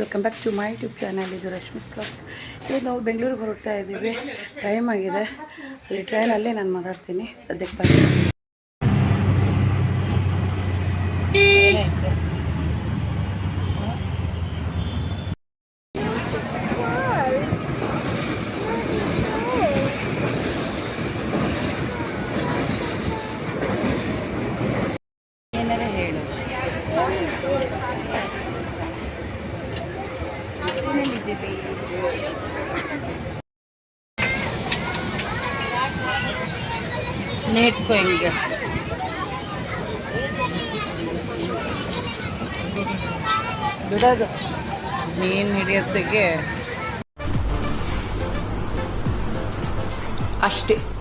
Welcome back to my YouTube channel ಇದು Rashmi's clogs ಇವತ್ತು ನಾವು ಬೆಂಗಳೂರಿಗೆ ಹೊರಡ್ತಾ ಇದ್ದೀವಿ. ಟೈಮ್ ಆಗಿದೆ. ಅಲ್ಲಿ ಟ್ರೈನಲ್ಲೇ ನಾನು ಮಾತಾಡ್ತೀನಿ. ಸದ್ಯಕ್ಕೆ ಬನ್ನಿ ನೆಟ್ಕೊ ಹಿಂಗೆ. ಬಿಡೋದು. ನೀನು ಹಿಡಿಯೋತ್ತಿಗೆ. ಅಷ್ಟೇ.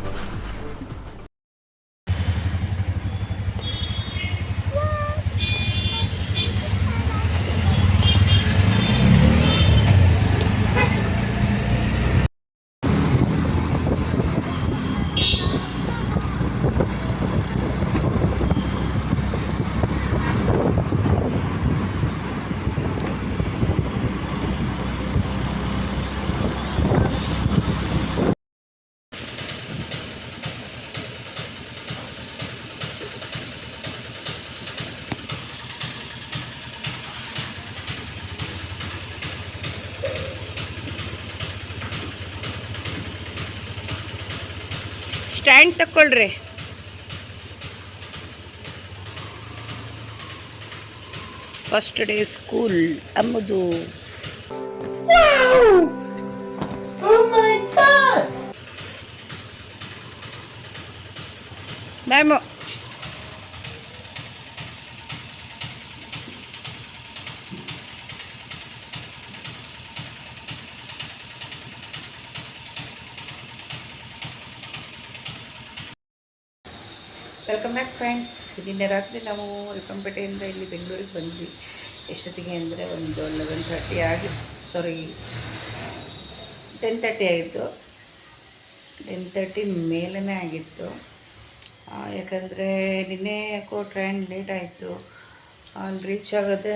ಸ್ಟ್ಯಾಂಡ್ ತಗೊಳ್ರಿ ಫಸ್ಟ್ ಡೇ ಸ್ಕೂಲ್ ಅಮ್ಮದು. ಮ್ಯಾಮು ವೆಲ್ಕಮ್ ಬ್ಯಾಕ್ ಫ್ರೆಂಡ್ಸ್ ನಿನ್ನೆ ರಾತ್ರಿ ನಾವು ರಿಪ್ಪಂಪೇಟೆಯಿಂದ ಇಲ್ಲಿ ಬೆಂಗಳೂರಿಗೆ ಬಂದ್ವಿ. ಎಷ್ಟೊತ್ತಿಗೆ ಅಂದರೆ ಒಂದು ಲೆವೆನ್ ತರ್ಟಿ ಆಗಿ ಸಾರಿ ಟೆನ್ ತರ್ಟಿ ಆಗಿತ್ತು. ಟೆನ್ ತರ್ಟಿ ಮೇಲೇ ಆಗಿತ್ತು. ಯಾಕಂದರೆ ನಿನ್ನೆ ಯಾಕೋ ಟ್ರೈನ್ ಲೇಟ್ ಆಯಿತು. ಅಲ್ಲಿ ರೀಚ್ ಆಗೋದೇ,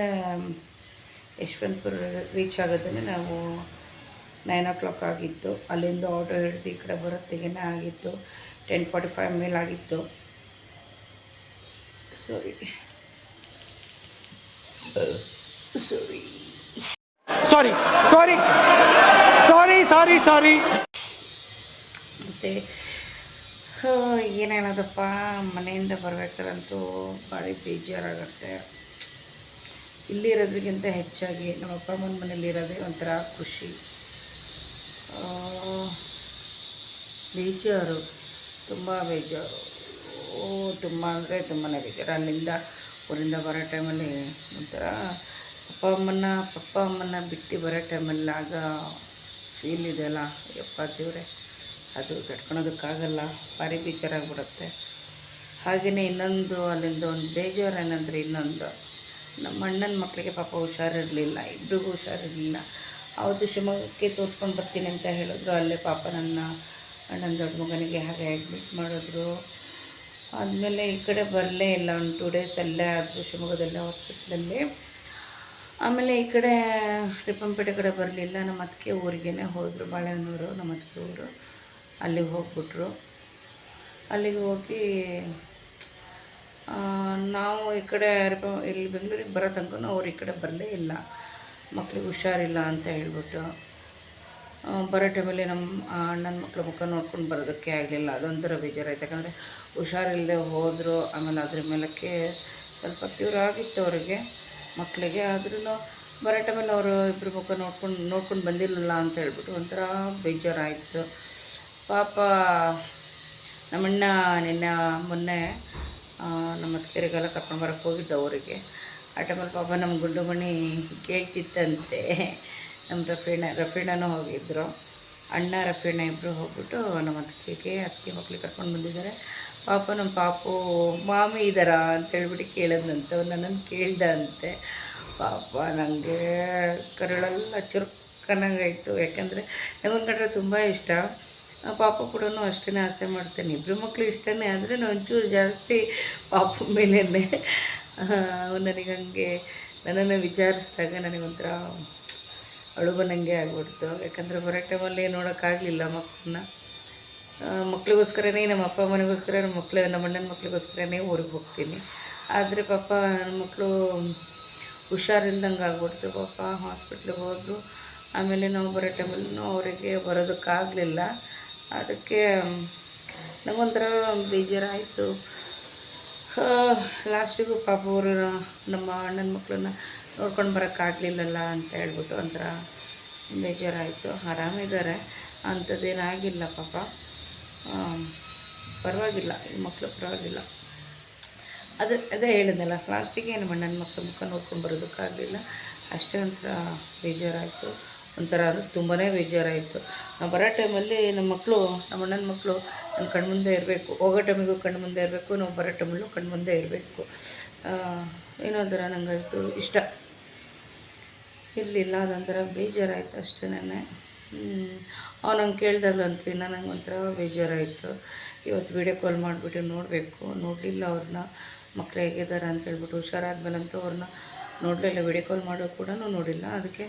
ಯಶವಂತಪುರ ರೀಚ್ ಆಗೋದೇ ನಾವು ನೈನ್ ಓ ಕ್ಲಾಕ್ ಆಗಿತ್ತು. ಅಲ್ಲಿಂದ ಆರ್ಡರ್ ಹಿಡಿದು ಈ ಕಡೆ ಬರೋತ್ತಿಗೆ ಆಗಿತ್ತು. ಟೆನ್ ಫಾರ್ಟಿ ಫೈವ್ ಮೇಲೆ ಆಗಿತ್ತು. ಸಾರಿ sorry sorry sorry sorry sorry ಸಾರಿ ಮತ್ತು ಏನು ಹೇಳೋದಪ್ಪ? ಮನೆಯಿಂದ ಬರ್ಬೇಕಾದ್ರಂತೂ ಭಾಳ ಬೇಜಾರಾಗುತ್ತೆ. ಇಲ್ಲಿರೋದ್ರಿಗಿಂತ ಹೆಚ್ಚಾಗಿ ನಮ್ಮ ಅಪ್ಪ ಅಮ್ಮನ ಮನೇಲಿ ಇರೋದೇ ಒಂಥರ ಖುಷಿ. ಆ, ಬೇಜಾರು. ತುಂಬ ಬೇಜಾರು. ತುಂಬ ಅಂದರೆ ತುಂಬಾ ಬೇಜಾರು. ಅಲ್ಲಿಂದ ಊರಿಂದ ಬರೋ ಟೈಮಲ್ಲಿ ಒಂಥರ ಅಪ್ಪ ಅಮ್ಮನ ಪಪ್ಪ ಅಮ್ಮನ ಬಿಟ್ಟು ಬರೋ ಟೈಮಲ್ಲಿ ಆಗ ಫೀಲ್ ಇದೆಯಲ್ಲ ಯಪ್ಪ ದೇವ್ರೆ, ಅದು ತಡ್ಕೊಳೋದಕ್ಕಾಗಲ್ಲ ಭಾರಿ ಬೇಜಾರಾಗ್ಬಿಡುತ್ತೆ. ಹಾಗೆಯೇ ಇನ್ನೊಂದು, ಅಲ್ಲಿಂದ ಒಂದು ಬೇಜಾರು ಏನಂದರೆ ಇನ್ನೊಂದು. ನಮ್ಮ ಅಣ್ಣನ ಮಕ್ಕಳಿಗೆ ಪಾಪ ಹುಷಾರಿರಲಿಲ್ಲ ಇಬ್ಬರಿಗೂ ಹುಷಾರಿರಲಿಲ್ಲ. ಅವತ್ತು ಶಿವಮೊಗ್ಗಕ್ಕೆ ತೋರಿಸ್ಕೊಂಡು ಬರ್ತೀನಿ ಅಂತ ಹೇಳಿದ್ರು. ಅಲ್ಲೇ ಪಾಪ ನನ್ನ ಅಣ್ಣನ ದೊಡ್ಡ ಮಗನಿಗೆ ಹಾಗೆ ಅಡ್ಮಿಟ್ ಮಾಡಿದ್ರು. ಆದಮೇಲೆ ಈ ಕಡೆ ಬರಲೇ ಇಲ್ಲ, ಒಂದು ಟೂ ಡೇಸ್ ಅಲ್ಲೇ ಆದರೂ ಶಿವಮೊಗ್ಗದಲ್ಲೇ ಹಾಸ್ಪಿಟ್ಲಲ್ಲಿ ಆಮೇಲೆ ಈ ಕಡೆ ರಿಪ್ಪಂಪೇಟೆ ಕಡೆ ಬರಲಿಲ್ಲ, ನಮ್ಮ ಅತ್ತಿಗೆ ಊರಿಗೇ ಹೋದರು, ಬಾಳೆಹೊನ್ನೂರು ನಮ್ಮ ಅತ್ತಿಗೆ ಊರು. ಅಲ್ಲಿಗೆ ಹೋಗ್ಬಿಟ್ರು. ಅಲ್ಲಿಗೆ ಹೋಗಿ ನಾವು ಈ ಕಡೆ ರಿಪ, ಇಲ್ಲಿ ಬೆಂಗಳೂರಿಗೆ ಬರೋ ತನಕ ಅವ್ರು ಈ ಕಡೆ ಬರಲೇ ಇಲ್ಲ. ಮಕ್ಳಿಗೆ ಹುಷಾರಿಲ್ಲ ಅಂತ ಹೇಳ್ಬಿಟ್ಟು. ಬರೋ ಟೈಮಲ್ಲಿ ನಮ್ಮ ಅಣ್ಣನ ಮಕ್ಕಳ ಮುಖ ನೋಡ್ಕೊಂಡು ಬರೋದಕ್ಕೆ ಆಗಲಿಲ್ಲ. ಅದೊಂಥರ ಬೇಜಾರಾಯ್ತು. ಯಾಕಂದರೆ ಹುಷಾರಿಲ್ಲದೆ ಹೋದರು, ಆಮೇಲೆ ಅದ್ರ ಮೇಲಕ್ಕೆ ಸ್ವಲ್ಪ ಕ್ಯೂರ್ ಆಗಿತ್ತು ಅವರಿಗೆ ಮಕ್ಕಳಿಗೆ ಆದ್ರೂ ಬರೋ ಟೈಮಲ್ಲಿ ಅವರು ಇಬ್ಬರು ಮುಖ ನೋಡ್ಕೊಂಡು ನೋಡ್ಕೊಂಡು ಬಂದಿರಲಿಲ್ಲ ಅಂತ ಹೇಳ್ಬಿಟ್ಟು ಒಂಥರ ಬೇಜಾರಾಯಿತು. ಪಾಪ ನಮ್ಮಣ್ಣ ನಿನ್ನೆ ಮೊನ್ನೆ ನಮ್ಮ ಅತ್ತಿಗೆರಿಗೆಲ್ಲ ಕರ್ಕೊಂಡು ಬರೋಕ್ಕೆ ಹೋಗಿದ್ದ ಅವರಿಗೆ ಆ ಟೈಮಲ್ಲಿ ಪಾಪ ನಮ್ಮ ಗುಂಡು ಮಣಿ ಕೇಳ್ತಿತ್ತಂತೆ. ನಮ್ಮ ರಫೀಣ, ರಫೀಣನೂ ಹೋಗಿದ್ದರು ಅಣ್ಣ, ರಫೀಣ ಇಬ್ಬರು ಹೋಗ್ಬಿಟ್ಟು ನಮ್ಮ ಅತ್ತಿಗೆ ಅಕ್ಕಿ ಮಕ್ಳಿಗೆ ಕರ್ಕೊಂಡು ಬಂದಿದ್ದಾರೆ. ಪಾಪ ನಮ್ಮ ಪಾಪು, ಮಾಮಿ ಇದ್ದಾರಾ ಅಂತೇಳ್ಬಿಟ್ಟು ಕೇಳಿದ್ನಂತೆ. ನನ್ನನ್ನು ಕೇಳ್ದಂತೆ. ಪಾಪ ನನಗೆ ಕರುಳೆಲ್ಲ ಚುರುಕನಾಗಾಯಿತು. ಯಾಕಂದರೆ ಕಂಡ್ರೆ ತುಂಬ ಇಷ್ಟ. ಪಾಪ ಕೂಡ ಅಷ್ಟೇ ಆಸೆ ಮಾಡ್ತೇನೆ. ಇಬ್ಬರು ಮಕ್ಕಳು ಇಷ್ಟನೇ ಆದರೆ ಒಂಚೂರು ಜಾಸ್ತಿ ಪಾಪ ಮೇಲೇ ನನಗೆ ಹಂಗೆ ನನ್ನನ್ನು ವಿಚಾರಿಸಿದಾಗ ನನಗೊಂಥರ ಅಳು ಬಂದಂಗೆ ಆಗ್ಬಿಡ್ತು. ಯಾಕಂದರೆ ಬರೋ ಟೈಮಲ್ಲಿ ನೋಡೋಕ್ಕಾಗಲಿಲ್ಲ ಮಕ್ಕಳನ್ನ. ಮಕ್ಳಿಗೋಸ್ಕರನೇ, ನಮ್ಮ ಅಪ್ಪ ಅಮ್ಮನಿಗೋಸ್ಕರ, ನಮ್ಮ ಮಕ್ಕಳು ನಮ್ಮ ಅಣ್ಣನ ಮಕ್ಳಿಗೋಸ್ಕರನೇ ಊರಿಗೆ ಹೋಗ್ತೀನಿ. ಆದರೆ ಪಾಪ ನನ್ನ ಮಕ್ಕಳು ಹುಷಾರಿಲ್ದಂಗೆ ಆಗ್ಬಿಡ್ತು. ಪಾಪ ಹಾಸ್ಪಿಟ್ಲಿಗೆ ಹೋದರು. ಆಮೇಲೆ ನಾವು ಬರೋ ಟೈಮಲ್ಲೂ ಅವರಿಗೆ ಬರೋದಕ್ಕಾಗಲಿಲ್ಲ ಅದಕ್ಕೆ ನಂಗೊಂಥರ ಬೇಜಾರಾಯಿತು. ಲಾಸ್ಟಿಗೂ ಪಾಪ ಅವರು ನಮ್ಮ ಅಣ್ಣನ ಮಕ್ಕಳನ್ನ ನೋಡ್ಕೊಂಡು ಬರೋಕ್ಕಾಗಲಿಲ್ಲಲ್ಲ ಅಂತ ಹೇಳ್ಬಿಟ್ಟು ಒಂಥರ ಬೇಜಾರಾಯಿತು. ಆರಾಮಿದ್ದಾರೆ ಅಂಥದ್ದೇನಾಗಿಲ್ಲ ಪಾಪ. ಪರವಾಗಿಲ್ಲ. ಈ ಮಕ್ಕಳು ಪರವಾಗಿಲ್ಲ. ಅದು, ಅದೇ ಹೇಳಿದ್ನಲ್ಲ ಲಾಸ್ಟಿಗೆ ನಮ್ಮ ಅಣ್ಣನ ಮಕ್ಕಳು ಮುಖ ನೋಡ್ಕೊಂಡು ಬರೋದಕ್ಕಾಗಲಿಲ್ಲ. ಅಷ್ಟೇ ಒಂಥರ ಬೇಜಾರಾಯಿತು. ಒಂಥರ ಅದು ತುಂಬಾ ಬೇಜಾರಾಯಿತು. ನಾವು ಬರೋ ಟೈಮಲ್ಲಿ ನಮ್ಮ ಮಕ್ಕಳು ನಮ್ಮ ಅಣ್ಣನ ಮಕ್ಕಳು ನನ್ನ ಕಣ್ಮುಂದೆ ಇರಬೇಕು. ಹೋಗೋ ಟೈಮಿಗೂ ಕಣ್ಮುಂದೆ ಇರಬೇಕು. ನಾವು ಬರೋ ಟೈಮಲ್ಲೂ ಕಣ್ಮುಂದೆ ಇರಬೇಕು. ಏನೋ ಒಂಥರ ನಂಗಾಯಿತು. ಇಷ್ಟ. ಇರಲಿಲ್ಲ, ಅದೊಂಥರ ಬೇಜಾರಾಯಿತು ಅಷ್ಟೇ ಅವನಂಗೆ ಕೇಳ್ದಲ್ಲ ಕೇಳ್ದಾಗಲೂ ಇನ್ನು ನನಗೆ ಒಂಥರ ಬೇಜಾರಾಯಿತು. ಇವತ್ತು ವೀಡಿಯೋ ಕಾಲ್ ಮಾಡಿಬಿಟ್ಟು ನೋಡಬೇಕು, ನೋಡಲಿಲ್ಲ ಅವ್ರನ್ನ ಮಕ್ಕಳು ಹೇಗಿದ್ದಾರೆ ಅಂತ ಹೇಳ್ಬಿಟ್ಟು ಹುಷಾರಾದ್ಮೇಲಂತೂ ಅವ್ರನ್ನ ನೋಡಲಿಲ್ಲ ವೀಡಿಯೋ ಕಾಲ್ ಮಾಡೋ ಕೂಡ ನೋಡಿಲ್ಲ. ಅದಕ್ಕೆ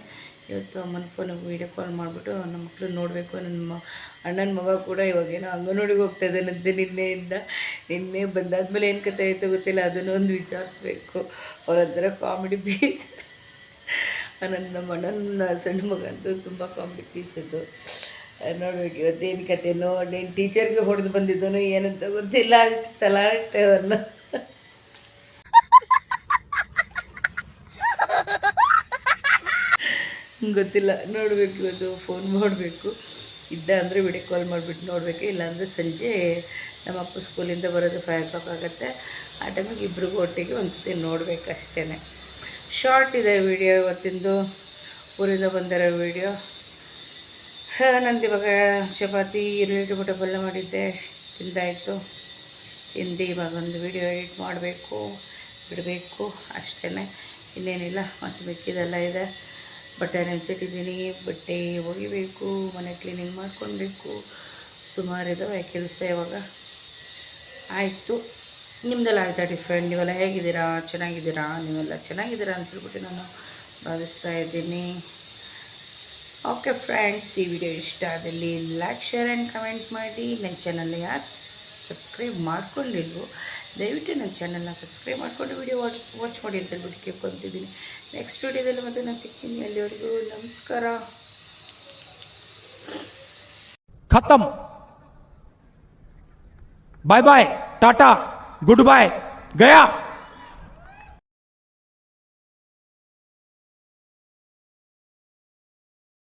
ಇವತ್ತು ಅಮ್ಮನ ಫೋನಿಗೆ ವೀಡಿಯೋ ಕಾಲ್ ಮಾಡಿಬಿಟ್ಟು ನಮ್ಮ ಮಕ್ಕಳು ನೋಡಬೇಕು ನನ್ನ ಅಣ್ಣನ ಮಗ ಕೂಡ ಇವಾಗೇನೋ ಅಂಗನವಾಡಿಗೆ ಹೋಗ್ತಾ ಇದ್ದಾನಂತೆ ನಿನ್ನೆಯಿಂದ. ನಿನ್ನೆ ಬಂದಾದ್ಮೇಲೆ ಏನು ಕತೆ ಆಯಿತು ಗೊತ್ತಿಲ್ಲ. ಅದನ್ನು ಒಂದು ವಿಚಾರಿಸ್ಬೇಕು. ಅವ್ರ ಹತ್ರ ಕಾಮಿಡಿ ಪೀಸ್ ನನ್ನ ನಮ್ಮ ಸಣ್ಣ ಮಗಂತೂ ತುಂಬ ಕಾಂಪಿಟೀಸ್ ಅದು ನೋಡ್ಬೇಕು ಇವತ್ತೇನು ಕತೆನೋ ನೀನು ಟೀಚರ್ಗೆ ಹೊಡೆದು ಬಂದಿದ್ದನು ಏನಂತ ಗೊತ್ತಿಲ್ಲ, ತಲಾಟವನ್ನು. ಗೊತ್ತಿಲ್ಲ, ನೋಡಬೇಕು ಇವತ್ತು ಫೋನ್ ಮಾಡಬೇಕು. ಇದ್ದ ಅಂದರೆ ವಿಡಿಯೋ ಕಾಲ್ ಮಾಡಿಬಿಟ್ಟು ನೋಡಬೇಕು, ಇಲ್ಲಾಂದರೆ ಸಂಜೆ ನಮ್ಮ ಅಪ್ಪ ಸ್ಕೂಲಿಂದ ಬರೋದು ಫೈವ್ ಓ ಕ್ಲಾಕ್ ಆಗುತ್ತೆ. ಆ ಟೈಮಿಗೆ ಇಬ್ರಿಗೂ ಒಟ್ಟಿಗೆ ಒಂದು ಸತಿ ನೋಡಬೇಕು ಅಷ್ಟೇ ಶಾರ್ಟ್ ಇದೆ ವಿಡಿಯೋ ಇವತ್ತಿಂದು, ಊರಿಂದ ಬಂದಿರೋ ವಿಡಿಯೋ. ನಂದು ಇವಾಗ ಚಪಾತಿ, ಈರುಳ್ಳಿ, ಟೊಮೆಟೊ ಪಲ್ಯ ಮಾಡಿದ್ದೆ, ತಿಂದಾಯಿತು. ತಿಂದು ಇವಾಗ ಒಂದು ವಿಡಿಯೋ ಎಡಿಟ್ ಮಾಡಬೇಕು, ಬಿಡಬೇಕು ಅಷ್ಟೇ ಇನ್ನೇನಿಲ್ಲ, ಮತ್ತು ಮಿಕ್ಕಿದೆಲ್ಲ ಇದೆ. ಬಟ್ಟೆ ನೆನೆಸಿಟ್ಟಿದ್ದೀನಿ, ಬಟ್ಟೆ ಒಗಿಬೇಕು, ಮನೆ ಕ್ಲೀನಿಂಗ್ ಮಾಡ್ಕೊಳ್ಬೇಕು. ಸುಮಾರು ಇದಾವೆ ಕೆಲಸ ಇವಾಗ. ಆಯಿತು. ನಿಮ್ದೆಲ್ಲ ಆಯಿತಾ ಡಿಫ್ರೆಂಟ್ ನೀವೆಲ್ಲ ಹೇಗಿದ್ದೀರಾ? ಚೆನ್ನಾಗಿದ್ದೀರಾ? ನೀವೆಲ್ಲ ಚೆನ್ನಾಗಿದ್ದೀರಾ ಅಂತ ಹೇಳ್ಬಿಟ್ಟು ನಾನು ಭಾವಿಸ್ತಾ ಇದ್ದೀನಿ. ಓಕೆ ಫ್ರೆಂಡ್ಸ್ ಈ ವಿಡಿಯೋ ಇಷ್ಟ ಆದಲ್ಲಿ ಲೈಕ್ ಶೇರ್ ಆ್ಯಂಡ್ ಕಮೆಂಟ್ ಮಾಡಿ. ನನ್ನ ಚಾನಲ್ನ ಯಾರು ಸಬ್ಸ್ಕ್ರೈಬ್ ಮಾಡ್ಕೊಂಡಿಲ್ವೋ, ದಯವಿಟ್ಟು ನನ್ನ ಚಾನಲ್ನ ಸಬ್ಸ್ಕ್ರೈಬ್ ಮಾಡಿಕೊಂಡು ವಿಡಿಯೋ ವಾಚ್ ವಾಚ್ ಮಾಡಿ ಅಂತ ಹೇಳ್ಬಿಟ್ಟು ಕೇಳ್ಕೊತಿದ್ದೀನಿ. ನೆಕ್ಸ್ಟ್ ವಿಡಿಯೋದಲ್ಲಿ ಮತ್ತೆ ನಾನು ಸಿಗ್ತೀನಿ. ಅಲ್ಲಿವರೆಗೂ ನಮಸ್ಕಾರ. ಖತಮ್. ಬಾಯ್ ಬಾಯ್ ಟಾಟಾ गुड बाय गया